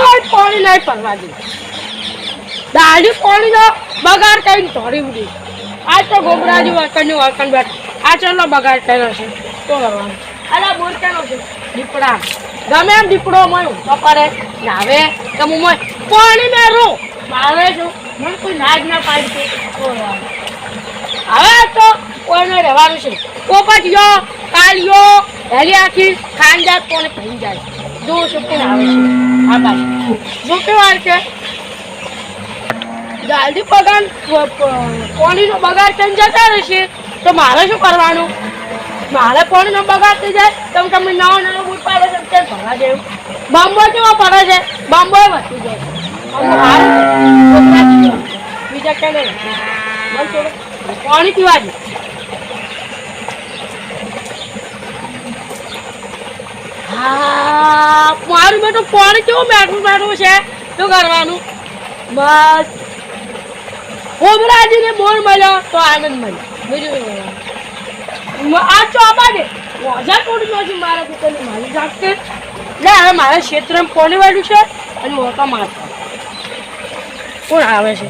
કોઈ પાણી દીપડા. ગમે દીપડો મય તો પડે નાવે તો પાણી મેં રો મારે. છું મને કોઈ નાજ ના પાડી. હવે તો કોઈને રહેવાનું છે. પોપટીયો કાલિયો હેલી આખી ખાનદાર કોને ભરી જાય? જો સુકૂન આવે છે. આ બાજુ જો કેવા છે જલ્દી પગાર કોણીનો બગાડ થઈને જતા રહેશે તો મારે શું કરવાનું? મારે કોણીનો બગાડ થઈ જાય તમે નવો નવો બૂટ પાડે છે તે ભરવા જેવું બાંબો કેવો પડે છે? બાંબો વધી જાય. બીજા ક્યાં નહીં પાણી પીવા દે. હા, મારું બેટું પાણી કેવું બેઠું બેઠું છે? શું કરવાનું? બસ. ઓબરાજીને બોર મળ્યો, તો આનંદ મળ્યો. બીજું આ ચોપા દે વજા તોડી નાખી મારા કુકરની મારી જાતે લે, હવે મારા ક્ષેત્રમાં પાણી વાળ્યું છે? અને મોટા મારતા કોણ આવે છે?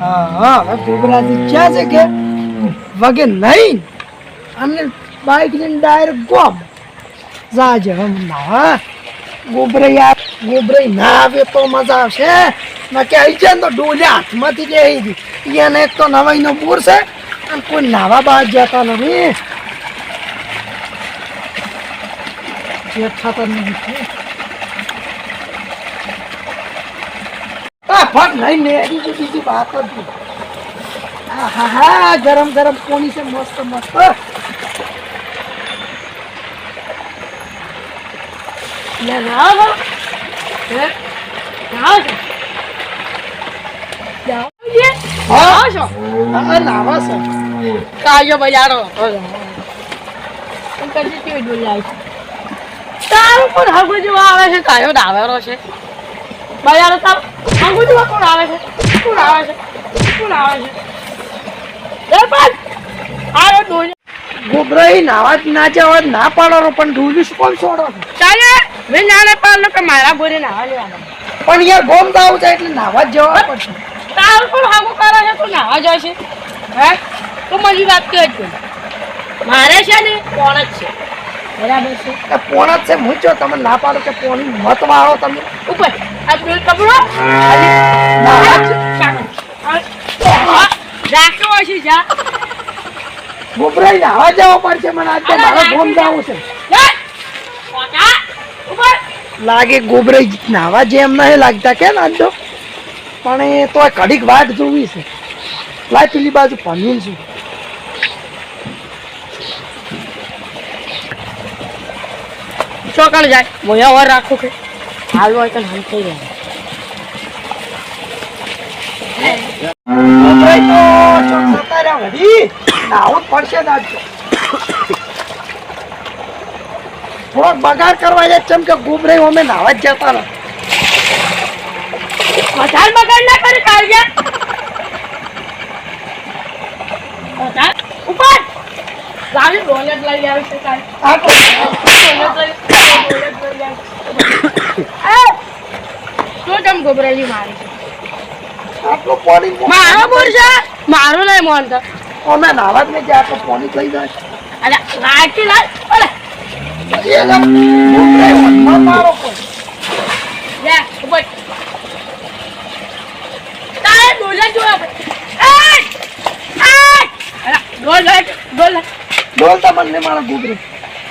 હા હા, હવે ગોબરાજી ક્યાં છે કે? વગે નહીં. અને બાઈક લઈને ડાયરેક્ટ ગોમ. જાજે હમ ના ગોબરાઈ આ ગોબરાઈ ના આવે તો મજા આવશે ના કે આવી જાય ને તો ડોલે હાથમાંથી લે આવી એને એક તો નવાઈનો બોર છે અને કોઈ નાવા બહાર જતા નથી જે થતા નથી ફટ નહીં એની તો બીજી વાત નહીં. હા હા હા ગરમ ગરમ કોની છે મસ્ત મસ્ત લે નાવો હે. નાવો છો. જાઓ લે નાવો છો. હા નાવા છે કાયો બજારો એમ કરતી કેવી ડોલ લાવી તારું પણ હગુ જેવો આવે છે? કાયો ડાવેરો છે. બજારો તાર હગુ જેવો કોણ આવે છે? કોણ આવે છે? કોણ આવે છે? દે પણ આરો ડોલ. ગોબરાઈ નાવા જ ના જવા ના પાડો પણ ડૂબી શું છોડો ચાલે. મેં જાણે પાડલો કે મારા બોરે નાવા લેવાના. પણ યાર ગોમ દાવ છે એટલે નાવા જ જવા પડશે. તાર પણ હગુ કરે છે તું નાવા જાય છે હે? તો મારી વાત કે છે મારે છે ને કોણ જ છે. બરાબર છે. એ જ છે હું જો તમે ના પાડો કે પોણી મત વાળો તમે. ઉપર. આ ડોલ પકડો. રાખો છે જા. ગોબરાઈ નાવા જવા પડશે મને આજે મારે ગોમ જવું છે. પોતા. લાગે ગોબરે નાવા જેમ નહીં લાગતા કે નાખજો પણ એ તો કડીક વાટ જોવી છે. લાય પેલી બાજુ ભમીન છું ચોકણ જાય. મોયા વાર રાખો કે? હાલ હોય તો હમ થઈ જાય. પડશે જ આજ તો. થોડોક બગાડ કરવા જાય કેમ કે ગોબરાઈ અમે નાવા જ જતા ને વધારે બગાડ ના કરી પોતા ઉપર. ગાડી ડોલે લઈ આવી છે કાલ તો. શું તમ ગોબરેલી મારી છે? આટલું પાણી મારો બોર છે. મારું નહીં માનતો અમે નાવા જ નહીં જાય તો પાણી થઈ જાય. અરે લાગ અરે ગોબરાઈ વનમાં મારો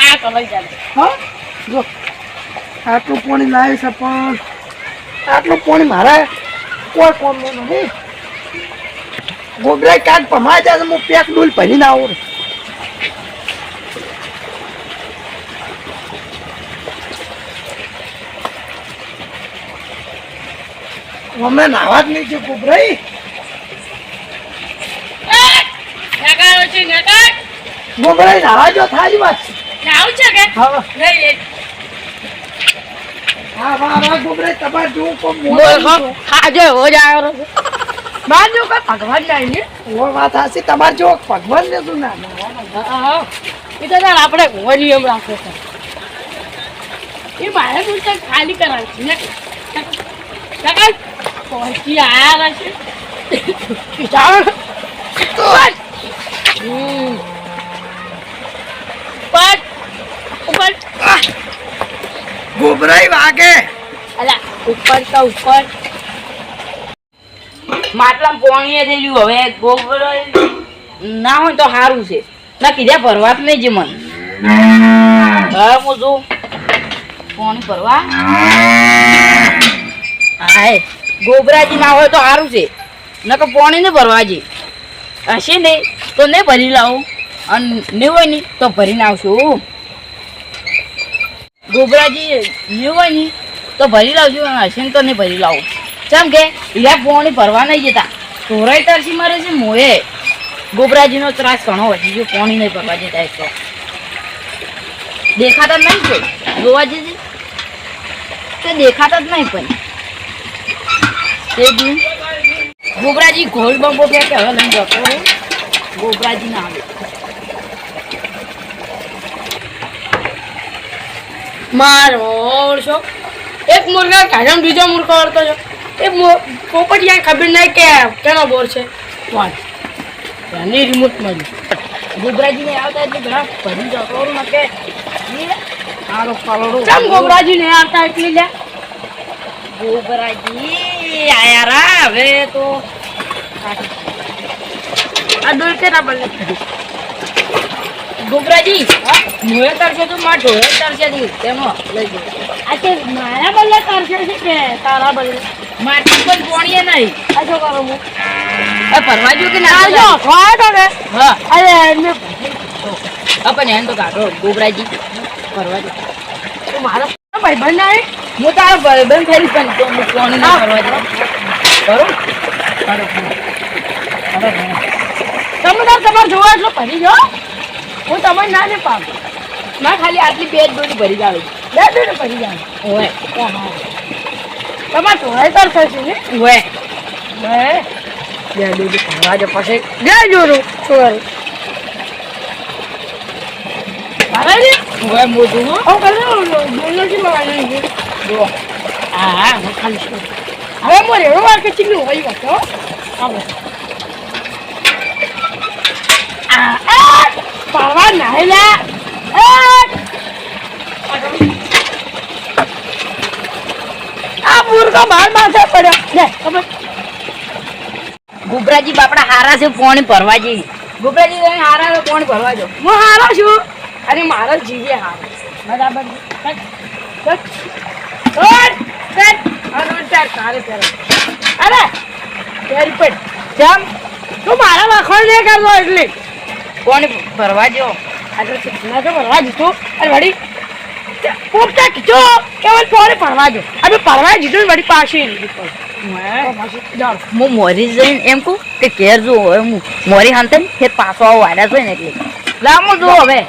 આ તો લઈ જાય હા આટલું પાણી લાવે છે પણ આટલું પાણી મારે કોઈ કોમનું નહીં. ગોબરાઈ કાંક પમાય જાય હું પેક ડૂલ પહેરીને આવું. અમે નાવા જ નહીં છે નગાર ગોબરાઈ નાવા જો થાય વાત. નાવ છે કે હા. લઈ લે હા વાહ વાહ ગોબરાઈ તમાર પણ બોલ મોડું આજે હો જાય જો કોઈ ભગવાન જાય ને ઓ વાત તમારે જો ભગવાન ને શું ના. એ તો આપણે ઘોવા નિયમ રાખે છે. એ મારે ખાલી કરાવી છે પહોંચી આયા છે ગોબરાઈ વાગે. અલા ઉપર તો ઉપર. માટલા પોણીએ થઈ ગયું. હવે ગોબરાઈ ના હોય તો સારું છે. ના કીધા ભરવા જ નહીં જે મન. હા હું જો પોણી ભરવા. હાય ગોબરાજી ના હોય તો સારું છે. નકર પોણી ને ભરવાજી હશે ને? તો નહીં ભરી લાવું. અને નહીં હોય ને તો ભરીને આવશું. ગોબરાજી નહીં હોય ને તો ભરી લાવજો અને હશે ને તો નહીં ભરી લાવું. કેમ કે હીરા પોણી ભરવા નહીં જતા. ઢોરાઈ તરસી મારે છે મોએ. ગોબરાજીનો ત્રાસ ઘણો વધી ગયો, પોણી નહીં ભરવા જતા એક તો. દેખાતા નહીં છે જોવા જઈએ તે દેખાતા જ નહીં પણ તે દી ગોબરાજી ઘોડ બંબો કે હવે લઈને જતો રહે. ગોબરાજી ના આવે મારો છો એક મુર્ગા કાઢમ બીજો મુર્ગો અડતો છો એ મો- પોપટિયા ખબર નહીં કે કેનો બોર છે વાત એની રિમોટ મળી ગોબરાજી ને આવતા એટલે ઘણા ભરી જતો રહું ને કે ઈ આરો પાલડો ચમ ગોબરાજી ને આવતા એટલી લે ગોબરાજી આયા રા હવે તો કે તારા બદલે માટી પણ પોણીએ નહીં આ શું કરો હું આ ભરવા જો કે ના જો હા અરે એમને હા પણ તો કાઢો ગોબરાજી ફરવા જો ભાઈ બંધ આવી? હું તારો ભાઈબંધ થઈ પણ તો હું પોણી ના જાઉં. બરોબર તમે તાર તમારે જોવા એટલો ભરી જાઓ. હું તમારે ના ને પામ ના ખાલી આટલી બે જ ભરી જાવ બે દોડ ભરી જાવ ઓય. તમારે જોવાય તાર થશે ને? હોય બે ડોલી ભરવા જો પછી. બે જોરું છોડ આ મુર્ગો બાર માથે પડ્યો લે ખબર ગુબરાજી બાપડા હારા છે પોણી ભરવાજી ગુબરાજી હારા છે પોણી ભરવાજો હું હારો છું અને મારો જીવે હાર બરાબર. અરે પેરી પડ. તું મારા વખોડ નહીં કરતો એટલે. કોણ ભરવા જો એટલે ના તો ભરવા દીધું અને વળી પોપટા કીધો? કે મને પોરે ભરવા દો અરે ભરવા જીતું ને વળી પાછી હું? મોરી જઈને એમ કહું કે ઘેર જો હું. મોરી હાંતે ફેર પાછો આવો આવ્યા છે ને એટલે. હું જો હવે.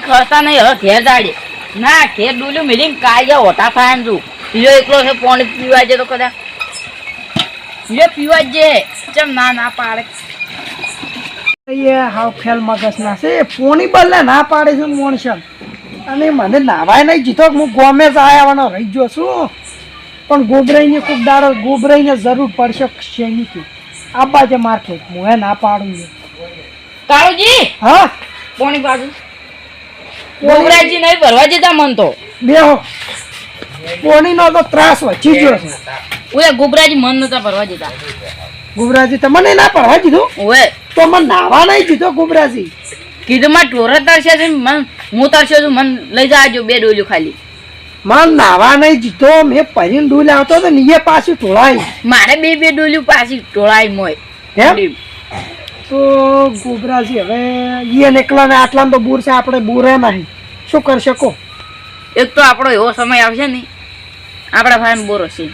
ખસતા નહીં, હવે ઘેર જાડી ના, ઘેર ડૂલ્યું મિલિંગ કાય ઓટા થાય ને તું બીજો એકલો છે, પોણી પીવા જે તો કદાચ. બીજો પીવા જે છે. ચમ ના ના પાડે. હાવ ખેલ મગજ ના છે પોણી બદલે ના પાડે છે મોણસન. અને મને નાવાય નહીં જીતો, હું ગોમે જ આવવાનો રહી ગયો છું. પણ ગોબરાઈને ખૂબ દાડો ગોબરાઈને જરૂર પડશે શેની આબા છે માર્કેટ હું હે ના પાડું. કાળુજી હા? કોની બાજુ. ગોબરાજી નહીં ભરવા જતા મન તો. બેહો. પોણીનો તો ત્રાસ વચી ચીજો છે. ઓય ગોબરાજી મન નતા ભરવા જતા. ગુબરાજી તમને ના પડવા દીધું ઓય. તો મને નાવા નહીં દીધો ગુબરાજી. કીધું માં ઢોર તરશે છે મન હું તરશે છું મન લઈ જાજો બે ડોલ્યું ખાલી. મને નાવા નહીં જીતો મેં પરીને ડૂલ આવતો તો ને એ પાછી મારે બે બે ડોલ્યું પાછી ઢોળાઈ મોય. એમ? તો ગોબરાજી હવે ઈ એકલા ને આટલા તો બૂર છે આપણે બૂરે નહીં શું કરી શકો એક તો આપણો એવો સમય આવશે ને આપણા ભાઈ બોર હશે.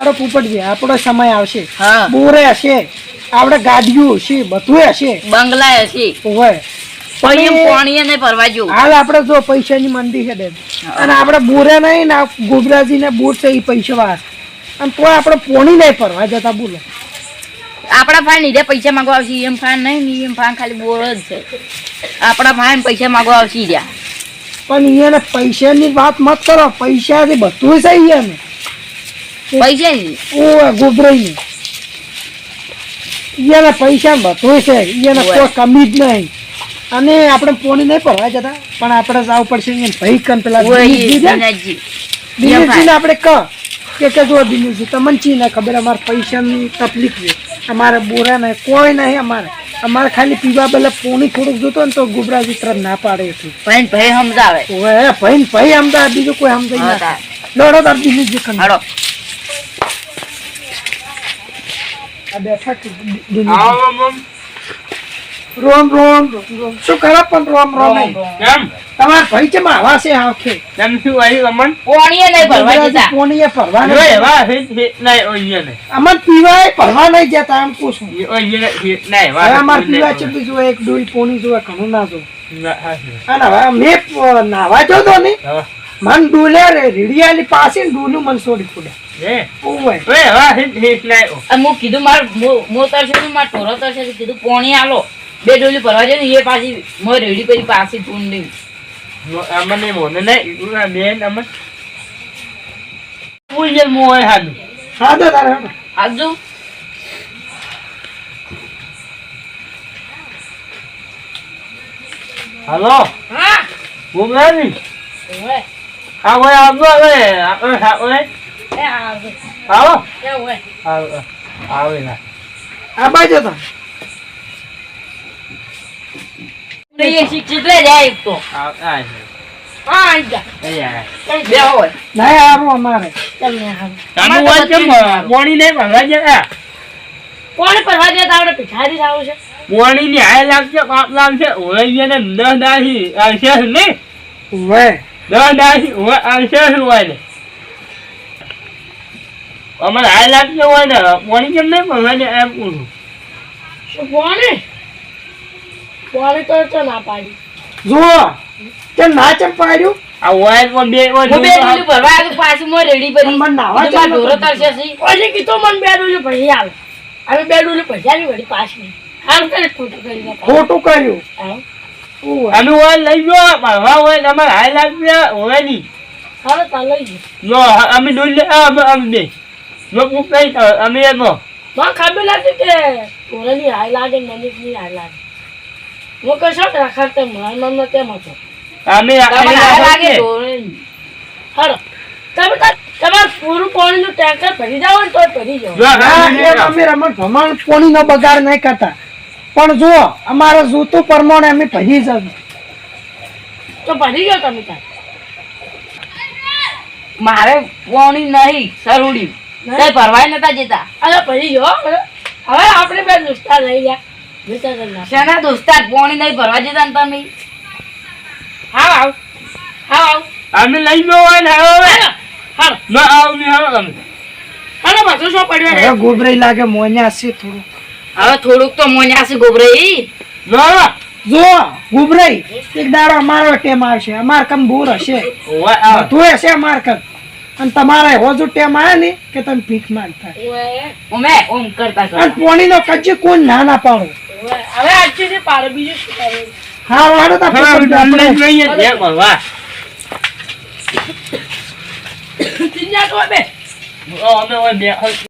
મારો પોપટજી આપણો સમય આવશે. હા. બોરે હશે આપણે ગાડીઓ હશે બધું હશે. બંગલા હશે. હોય હાલ આપણે જો પૈસાની મંદી છે બેન. અને આપણે બોરે નહીં ને આ ગોબરાજીને બોર છે એ પૈસા અને તો આપણે પોણી નહીં ફરવા જતા બોલો. આપણા ફાઈન હીરે પૈસા માંગવા આવશે એમ ફાઈન નહીં ને એમ ફાન ખાલી બોર જ છે. આપણા ફાઈન પૈસા માંગવા આવશે રહ્યા. પણ એને પૈસાની વાત મત કરો પૈસાથી બધું છે એને. પૈસા. ઓ ગોબરાઈ. એને પૈસા બધું છે ઓય. કોઈ કમી જ નહીં. અને આપણે પોણી નહીં ફરવા જતા પણ આપણે જવું પડશે ભાઈ કન પેલા દિનેશજી ને, દિનેશજીને આપણે કહ કે કે જો દિનેશજી તમને ચી ના ખબર? અમારે પૈસાની તકલીફ છે. અમારે બોરા નહીં કોઈ નહીં અમારે. અમારે ખાલી પીવા પેલા પોણી થોડુંક જોતો ને તો ગુબરાજી તરફ ના પાડે છે ફાઈન ભાઈ સમજાવે. ઓય ભાઈ ભાઈ અમદાવાદ બીજું કોઈ સમજાય ના. લડો તાર દિનેશજી કન. હાલો. આ બેઠા દિનેશજી. રોમ રોમ રોમ. શું કરો પણ રોમ રોમ નહીં? કેમ? તમાર ભાઈ છે માવા છે આખે? કેમ શું આવ્યું અમન? પાણીએ નહીં ભરવા જતા. પોણીએ ભરવા જો નહીં. એવા હે નહીં ઓઈએ ને અમન પીવાય ભરવા નહીં જતા એમ કહું છું. ઓઈએ ને નહીં એવા અમારે પીવા છે બીજું એક ડોલ પોણી જોવે ઘણું ના જો ના, હા, હા. અને હવે મેં નાવા જતો ને હા. મન ડૂલે રે રીડિયાલી પાસે ને મન છોડી પડે નહીં કીધું મારું મો તરસે ને માર ટોરો તરસે કીધું પોણી આલો. બે ડોલી ભરવા જાય ને એ પાછી મોય રેડી કરી પાછી ફોન મો- અમને મોને નહીં બેન અમન ફૂલ ને મોય હોય હા તો તારે હેડો. આજુ હાલો. હા. બોમરાની ઓય હા ઓય આવજો હવે. આપણે હા ઓય. એ આવે આવો. એ ઓય આવો આવે ના આ બાજુ તો એ શિક્ષિત લઈ જાય એક તો. આ હોય? અમારે. પોણી પોણી ની લાગશે હોય અમારે હાય લાગશે હોય ને પોણી કેમ નહીં ભરવા જાય એમ કહું છું કોને તો તો ના પાડી. જુઓ કે ના ચમ પાડ્યું? આ ઓય પણ બે ઓય હું બે ડોલી ભરવા આવ્યો પાછું મો રેડી પડી મન નાવા કીધું મન ચાલો ઢોરો તો. તરસે છે પછી કીધું મન બે ડોલી પૈસા આવે હવે બે ડોલી પૈસા આવી વળી પાછી હાલ કરે ખોટું કરી ખોટું કર્યું? અમે ઓય લઈ ગયો ભરવા હોય ને અમારે હાય લાગશે ઓયની હવે તો લઈ ગયો. જો અમે ડોલ લે અમે અમે બે. જો હું કઈ અમે એનો મને ખબર નથી કે તોરાની હાય લાગે મને હાય લાગે. હું કશો રાખા તે મારા તેમ હતો? અમે લાગે? હાલો. તમે તાર- તમારે પૂરું પાણીનું ટેન્કર ભરી જાવ ને તોય ભરી જાવ અમે રમણ ભમણ પોણીનો બગાડ નહીં કરતા. પણ જો અમારે જૂતું પ્રમાણે અમે ભરી જવું તો ભરી ગયો તમે તાર. મારે પોણી નહીં સરુડી. કઈ ભરવાય નતા જતા. અરે ભરી ગયો હવે આપણે બે નુસ્તા લઈ લ્યા. શેના દોસ્તાર પોણી નહીં ભરવા જતા ને તમે? હાવ આવ હાવ આવ અમે લઈ ગયો હોય ને હવે હાલો ન આવ ને હવે અમે. હાલો પાછું શું પડ્યું હવે ગોબરાઈ લાગે મોન્યા છે થોડું હવે થોડુંક તો મોન્યાસી ગોબરાઈ. ન જો ગુબરાઈ એક દાડો અમારો ટેમ આવશે. અમાર કમ બોર હશે. તું હશે અમાર કમ. અને તમારે હોજુ ટેમ આવે ને કે તમે ભીખ માંગતા. અમે ઓમ કરતા અને કરતા. પોણીનો કચ્ચી કોઈ ના ના પાડો. હવે આજે જે પાર બીજું શું કરે હા વાડો તો આપણે જઈએ. જે ભરવા. ચિંતા તો બે. અમે ઓય બે.